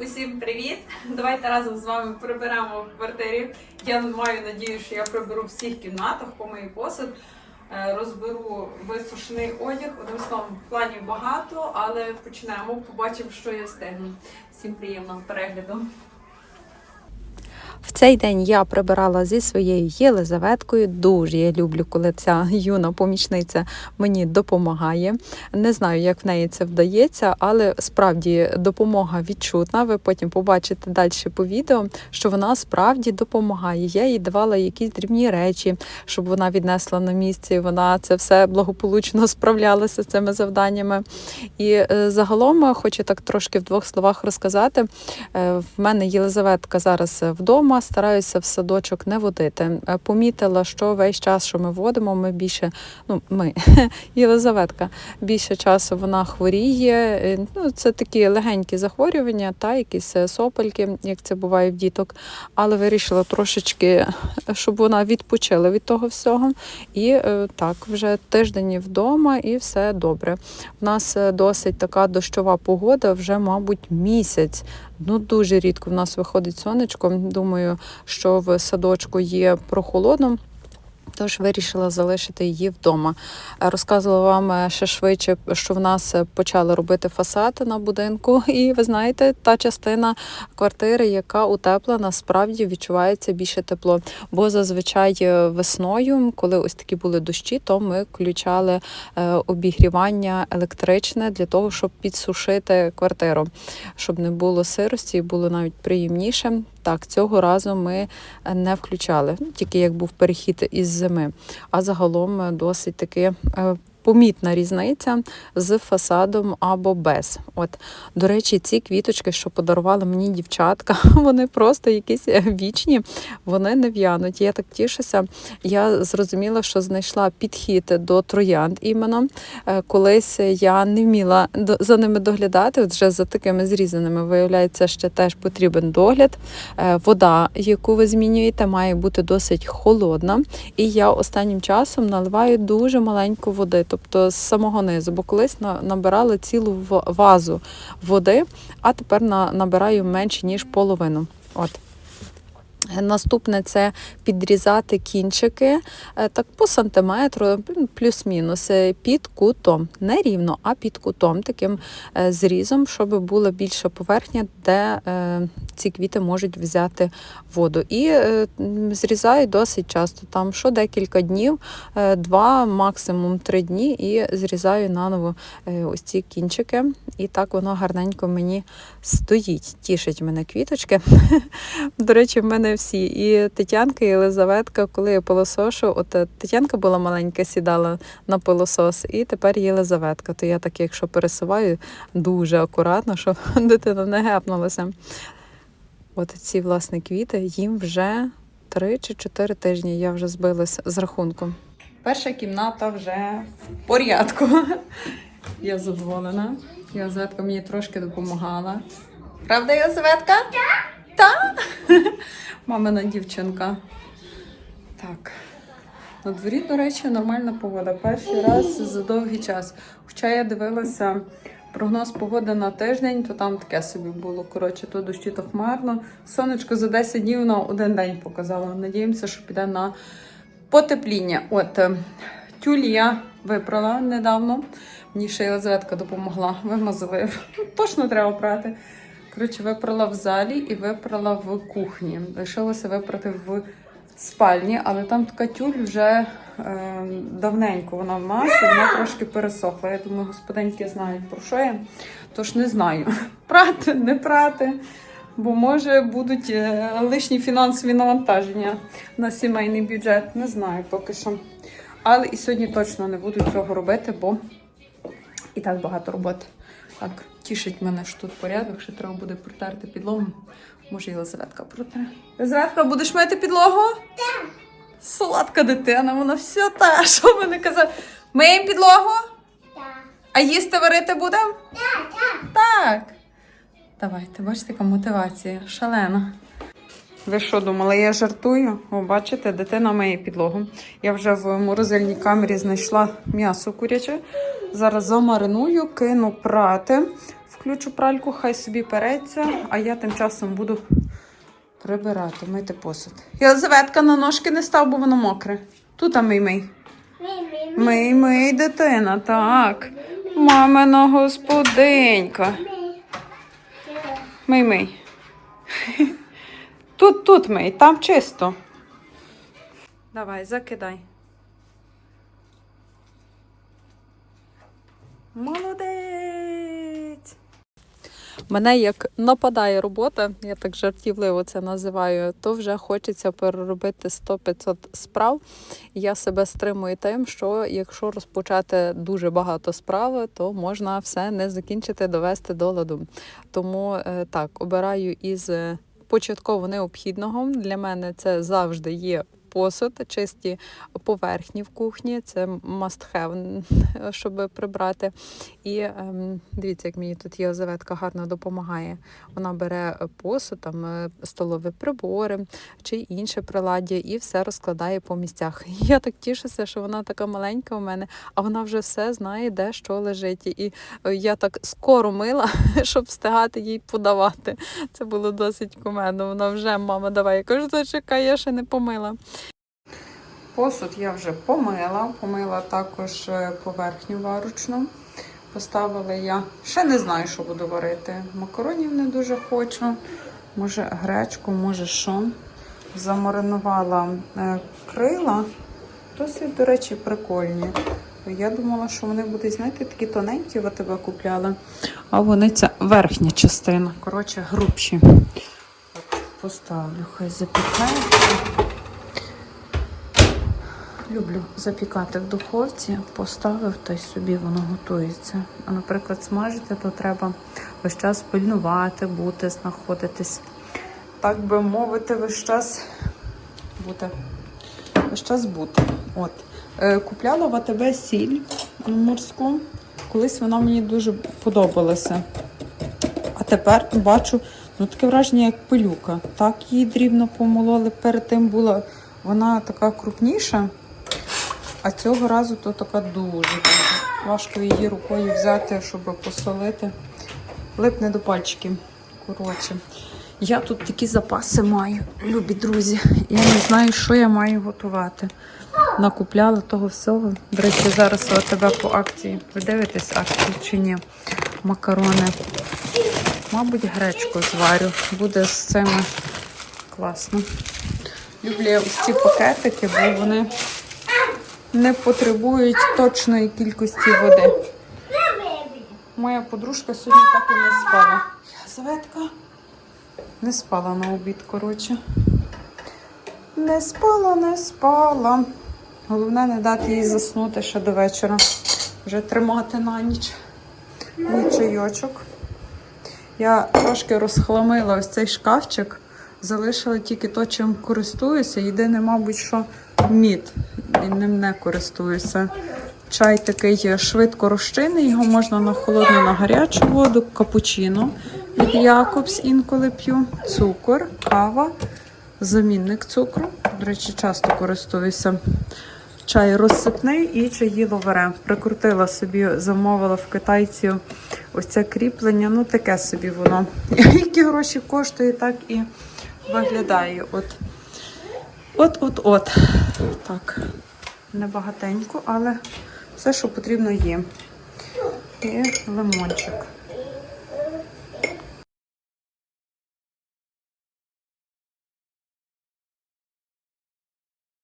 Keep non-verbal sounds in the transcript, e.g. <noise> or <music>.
Усім привіт! Давайте разом з вами приберемо в квартирі. Я маю надію, що я приберу всіх кімнатах, помию посуд, е, розберу висушений одяг. Одним словом, планів багато, але почнемо. Побачимо, що я встигну. Всім приємного перегляду. В цей день я прибирала зі своєю Єлизаветкою. Дуже я люблю, коли ця юна помічниця мені допомагає. Не знаю, як в неї це вдається, але справді допомога відчутна. Ви потім побачите далі по відео, що вона справді допомагає. Я їй давала якісь дрібні речі, щоб вона віднесла на місці. Вона це все благополучно <laughs> справлялася з цими завданнями. І е, загалом е, хочу так трошки в двох словах розказати. Е, В мене Єлизаветка зараз вдома, стараюся в садочок не водити. Е, Помітила, що весь час, що ми водимо, ми більше, ну ми, <laughs> Єлизаветка, більше часу вона хворіє. Е, Ну, це такі легенькі захворювання, та якісь е, сопельки, як це буває в діток. Але вирішила трошечки, щоб вона відпочила від того всього. І так, вже тиждень вдома, і все добре. У нас досить така дощова погода, вже, мабуть, місяць. Ну, дуже рідко в нас виходить сонечко. Думаю, що в садочку є прохолодно. Тож вирішила залишити її вдома. Е, Розказувала вам е, ще швидше, що в нас е, почали робити фасад на будинку. І ви знаєте, та частина квартири, яка утеплена, справді відчувається більше тепло. Бо зазвичай весною, коли ось такі були дощі, то ми включали обігрівання електричне для того, щоб підсушити квартиру, щоб не було сирості і було навіть приємніше. Так, цього разу ми не включали, тільки як був перехід із зими. А загалом е, досить таки е, помітна різниця з фасадом або без. От, до речі, ці квіточки, що подарували мені дівчатка, <laughs> вони просто якісь вічні, вони не в'януть. Я так тішуся. Я зрозуміла, що знайшла підхід до троянд іменно. Е, Колись я не вміла за ними доглядати. От вже за такими зрізаними, виявляється, ще теж потрібен догляд. Е, Вода, яку ви змінюєте, має бути досить холодна. І я останнім часом наливаю дуже маленьку води, тобто з самого низу, бо колись на- набирали цілу вазу води, а тепер на- набираю менше ніж половину. От. Наступне це підрізати кінчики е, так по сантиметру, плюс-мінус, е, під кутом. Не рівно, а під кутом, таким е, зрізом, щоб була більша поверхня, де ці квіти можуть взяти воду. І зрізаю досить часто, там що декілька днів, два, максимум три дні, і зрізаю наново ось ці кінчики. І так воно гарненько мені стоїть. Тішить мене квіточки. <laughs> До речі, в мене всі. І Тетянка, і Єлизаветка, коли я пилосошу, от е, Тетянка була маленька, сідала на пилосос, і тепер Єлизаветка. То я так, якщо пересуваю, дуже акуратно, <laughs> щоб дитина не гепнулася. От ці, власне, квіти, їм вже три чи чотири тижні. Я вже збилась з рахунку. Перша кімната вже в порядку. <laughs> Я задоволена. Єлизаветка мені трошки допомагала. Правда, Єлизаветка? Так. <laughs> Мамина дівчинка. Так. На дворі, до речі, нормальна погода. Перший раз за довгий час. Хоча я дивилася прогноз погоди на тиждень, то там таке собі було. Коротше, то дощі, то хмарно. Сонечко за 10 днів на один день показало. Надіємося, що піде на потепління. От е, тюль я випрала недавно. Мені ще Єлизаветка допомогла. Вимазали. <laughs> Точно треба прати. Коротше, випрала в залі і випрала в кухні. Лишилося випрати в спальні, але там така тюль вже е, давненько вона в масі, вона трошки пересохла. Я думаю, господинки знають про що я. Тож не знаю, <laughs> прати, не прати. Бо може будуть е, лишні фінансові навантаження на сімейний бюджет. Не знаю поки що. Але і сьогодні точно не буду цього робити, бо і так багато роботи. Так, тішить мене, що тут порядок, що треба буде протерти підлогу. Може, Єлизаветка протре. Єлизаветка, будеш мити підлогу? Так. Солодка дитина, вона все та. <laughs> Що ви не казали? Миємо підлогу? Так. А їсти варити будемо? Так, так. Так. Давайте, бачите, яка мотивація. Шалена. Ви що думали, я жартую? О, бачите, дитина миє підлогу. Я вже в морозильній камері знайшла м'ясо куряче. Зараз замариную, кину прати, включу пральку, хай собі переться, а я тим часом буду прибирати, мити посуд. Єлизаветка на ножки не став, бо воно мокре. Тут а мий мий. Мий мий, дитина, так. Мамина господинька. Мий мий. <laughs> Тут, тут мий, там чисто. Давай, закидай. Молодець. Мене як нападає робота, я так жартівливо це називаю, то вже хочеться переробити 100-500 справ. Я себе стримую тим, що якщо розпочати дуже багато справ, то можна все не закінчити, довести до ладу. Тому е, так, обираю із е, початково необхідного. Для мене це завжди є посуд, чисті поверхні в кухні. Це must have, <laughs> щоб прибрати. І ем, дивіться, як мені тут Єлизаветка гарно допомагає. Вона бере посуд, там е, столові прибори чи інше приладдя, і все розкладає по місцях. <laughs> Я так тішуся, що вона така маленька у мене, а вона вже все знає, де що лежить. І е, я так скоро мила, <laughs> щоб встигати їй подавати. Це було досить кумедно. Вона вже, мама, давай. Я кажу, зачекай, я ще не помила. Посуд я вже помила, помила також е, поверхню варочну. Поставила я, ще не знаю, що буду варити. Макаронів не дуже хочу. Може, гречку, може що. Замаринувала е, крила. Досить, до речі, прикольні. Я думала, що вони будуть, знаєте, такі тоненькі, в тебе купляла. А вони це верхня частина. Коротше, грубші. Поставлю, хай запікається. Люблю запікати в духовці, поставив та й собі воно готується. А, наприклад, смажити, то треба весь час пильнувати, бути, знаходитись. Так би мовити, весь час бути. Весь час бути. От. Е, купляла в АТБ сіль морську. Колись вона мені дуже подобалася. А тепер бачу, ну таке враження, як пилюка. Так її дрібно помололи. Перед тим була вона така крупніша. А цього разу то така дуже. Важко її рукою взяти, щоб посолити. Липне до пальчиків. Коротше, я тут такі запаси маю, любі друзі. Я не знаю, що я маю готувати. Накупляла того всього. До речі, зараз у тебе по акції. Ви дивитесь акцію чи ні? Макарони. Мабуть, гречку зварю. Буде з цими класно. Люблю я ось ці пакетики, бо вони не потребують точної кількості води. Моя подружка сьогодні так і не спала. Язветка не спала на обід, коротше. Не спала, не спала. Головне не дати їй заснути ще до вечора. Вже тримати на ніч. Мій чайочок. Я трошки розхламила ось цей шкафчик. Залишила тільки то, чим користуюся. Єдине, мабуть, що мід. І ним не користуюся. Чай такий швидко розчинний, його можна на холодну, на гарячу воду, капучино від Якобс інколи п'ю, цукор, кава, замінник цукру. До речі, часто користуюся. Чай розсипний і чаї ловере. Прикрутила собі, замовила в китайців ось це кріплення. Ну, таке собі воно. <laughs> Які гроші коштує, так і виглядає. От. От-от-от. Так. Небагатенько, але все, що потрібно є. І лимончик.